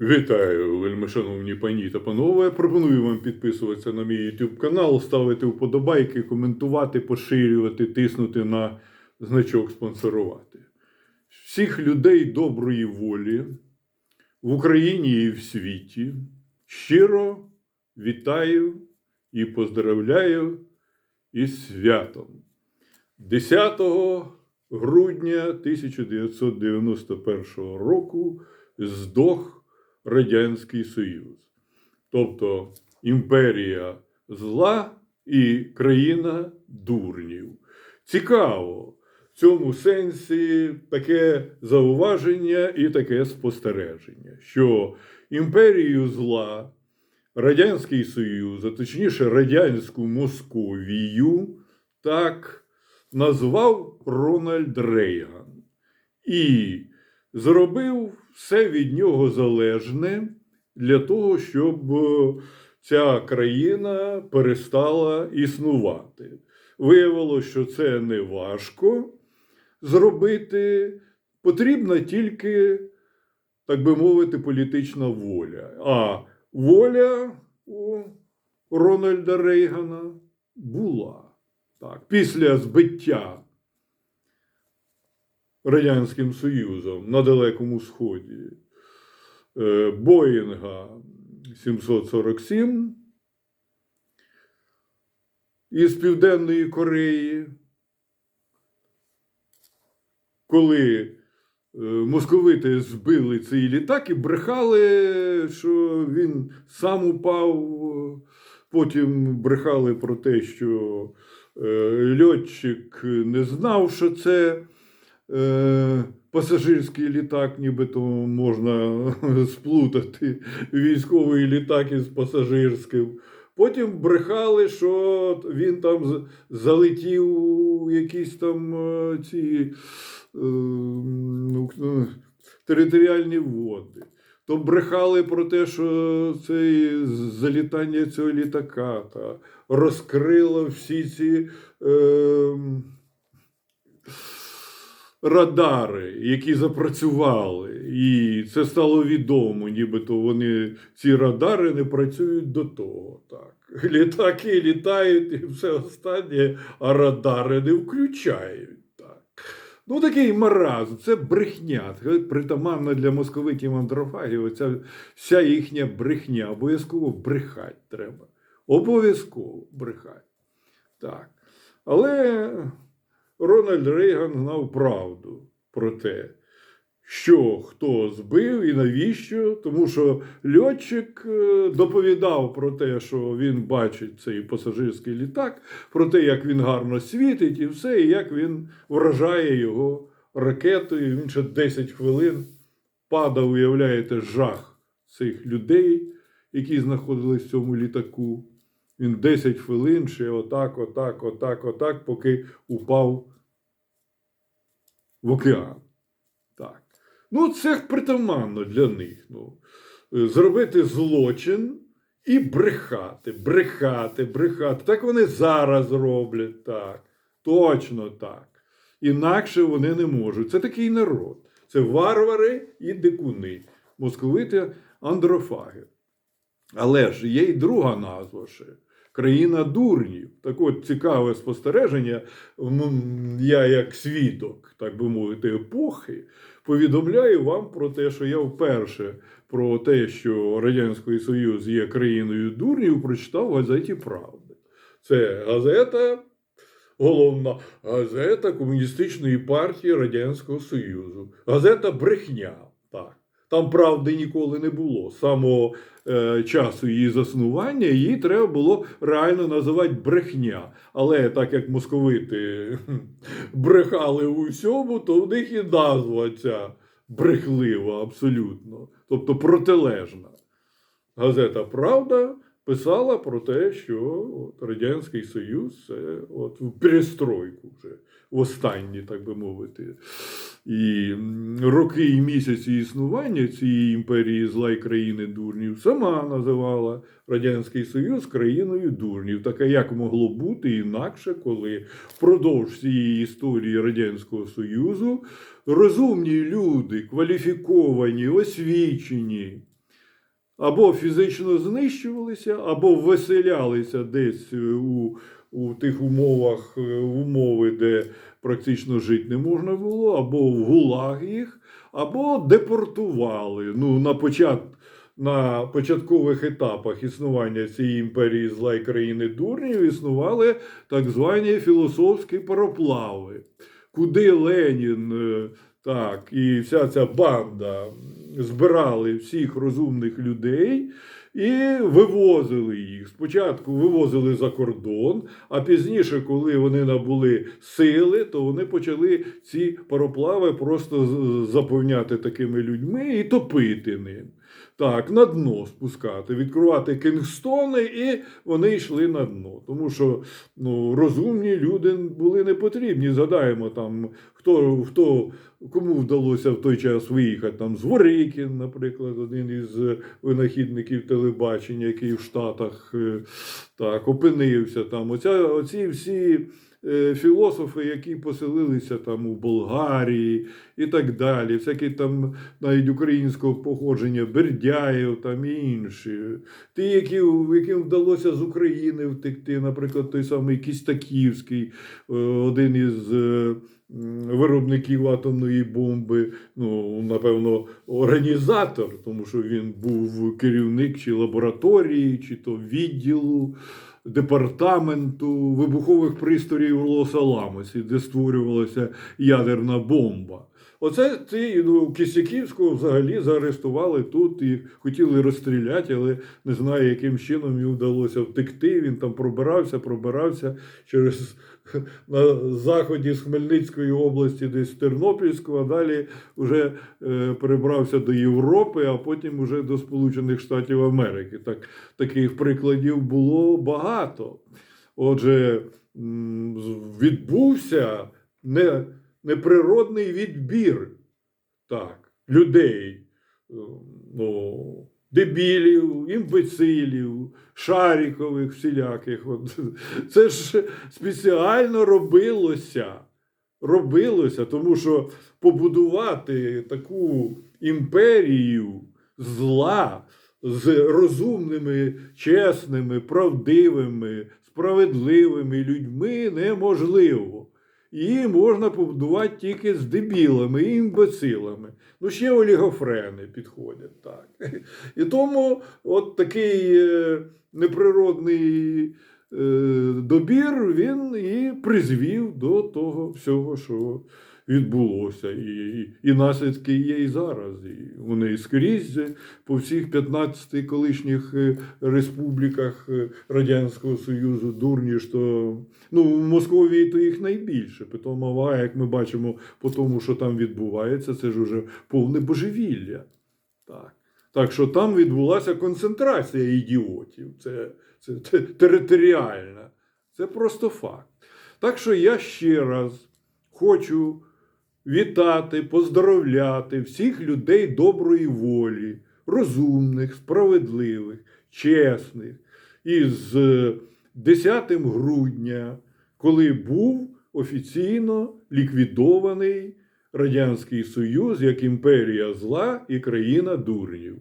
Вітаю, вельмишановні пані та панове. Пропоную вам підписуватися на мій YouTube канал, ставити вподобайки, коментувати, поширювати, тиснути на значок спонсорувати. Всіх людей доброї волі в Україні і в світі щиро вітаю і поздравляю із святом. 10 грудня 1991 року здох Радянський Союз. Тобто імперія зла і країна дурнів. Цікаво в цьому сенсі таке зауваження і таке спостереження, що імперію зла Радянський Союз, а точніше Радянську Московію, так назвав Рональд Рейган. І зробив все від нього залежне для того, щоб е, ця країна перестала існувати. Виявилося, що це не важко зробити, потрібна тільки, так би мовити, політична воля. А воля у Рональда Рейгана була. Так, після збиття Радянським Союзом на Далекому Сході. Е, Боїнга 747 із Південної Кореї, коли е, московити збили цей літак і брехали, що він сам упав. Потім брехали про те, що е, льотчик не знав, що це пасажирський літак, нібито можна сплутати військовий літак із пасажирським. Потім брехали, що він там залетів у якісь там е, ці е, ну, е, територіальні води. То брехали про те, що це залітання цього літака та розкрило всі ці е, радари, які запрацювали. І це стало відомо, нібито вони ці радари не працюють до того. Так. Літаки літають і все останнє, а радари не включають. Ну, такий маразм, це брехня. Притаманна для московитів андрофагів. Оця вся їхня брехня. Обов'язково брехати треба. Обов'язково брехати. Так. Але Рональд Рейган знав правду про те, що хто збив і навіщо, тому що льотчик е, доповідав про те, що він бачить цей пасажирський літак, про те, як він гарно світить, і все, і як він вражає його ракетою. Він ще 10 хвилин падав, уявляєте, жах цих людей, які знаходились в цьому літаку. Він 10 хвилин ще отак, отак, отак, отак, поки упав в океан. Так. Ну, це притаманно для них. Ну, зробити злочин і брехати, брехати, брехати. Так вони зараз роблять так. Точно так. Інакше вони не можуть. Це такий народ. Це варвари і дикуни, московити андрофаги. Але ж є й друга назва ще. Країна дурнів. Так от цікаве спостереження. Я, як свідок, так би мовити, епохи, повідомляю вам про те, що я вперше про те, що Радянський Союз є країною дурнів, прочитав в газеті Правда. Це газета, головна газета Комуністичної партії Радянського Союзу. Газета Брехня. Там правди ніколи не було. З самого е, часу її заснування її треба було реально називати брехня. Але так як московити брехали у всьому, то в них і назва ця брехлива абсолютно, тобто протилежна. Газета Правда писала про те, що от, Радянський Союз це от в перестройку вже в останні, так би мовити. І роки і місяці існування цієї імперії зла й країни дурнів сама називала Радянський Союз країною дурнів. Таке як могло бути інакше, коли впродовж цієї історії Радянського Союзу розумні люди, кваліфіковані, освічені, або фізично знищувалися, або виселялися десь е, у, у тих умовах, е, умови, де практично жити не можна було, або в гулаг їх, або депортували. Ну, на, почат, на початкових етапах існування цієї імперії зла і країни дурнів існували так звані філософські пароплави, куди Ленін. е, так, і вся ця банда збирали всіх розумних людей і вивозили їх. Спочатку вивозили за кордон, а пізніше, коли вони набули сили, то вони почали ці пароплави просто заповняти такими людьми і топити ним. Так, на дно спускати, відкривати Кінгстони, і вони йшли на дно. Тому що ну, розумні люди були не потрібні. Згадаємо там, хто, хто кому вдалося в той час виїхати. Там Зворикін, наприклад, один із винахідників телебачення, який в Штатах е, так, опинився там. Оця, оці всі. Е, Філософи, які поселилися там у Болгарії і так далі, всякі там навіть українського походження, Бердяєв там і інші. Ті, які, яким вдалося з України втекти, наприклад, той самий Кістаківський, е, один із е, виробників атомної бомби, ну, напевно, організатор, тому що він був керівник чи лабораторії, чи то відділу. Департаменту вибухових пристроїв в Лос-Аламосі, де створювалася ядерна бомба. Оце ці ну, Кисяківського взагалі заарештували тут і хотіли розстріляти, але не знаю, яким чином йому вдалося втекти. Він там пробирався, пробирався через на заході з Хмельницької області, десь в Тернопільську, а далі вже е, перебрався до Європи, а потім уже до Сполучених Штатів Америки. Так, таких прикладів було багато. Отже, відбувся не, неприродний відбір так, людей, е, ну, дебілів, імбецилів, шарікових всіляких. От. Це ж спеціально робилося. Робилося, тому що побудувати таку імперію зла з розумними, чесними, правдивими, справедливими людьми неможливо. Її можна побудувати тільки з дебілами і імбецилами. Ну, ще олігофрени підходять так. І тому от такий е, неприродний е, добір він і призвів до того всього, що відбулося. І, і, і наслідки є і зараз. І вони і скрізь по всіх 15 колишніх е, республіках е, Радянського Союзу дурні, що ну, в Московії то їх найбільше. Питома як ми бачимо по тому, що там відбувається, це ж уже повне божевілля. Так. Так що там відбулася концентрація ідіотів. Це, це, те- територіальна. Це просто факт. Так що я ще раз хочу вітати, поздоровляти всіх людей доброї волі, розумних, справедливих, чесних. із е, 10 грудня, коли був офіційно ліквідований Радянський Союз як імперія зла і країна дурнів.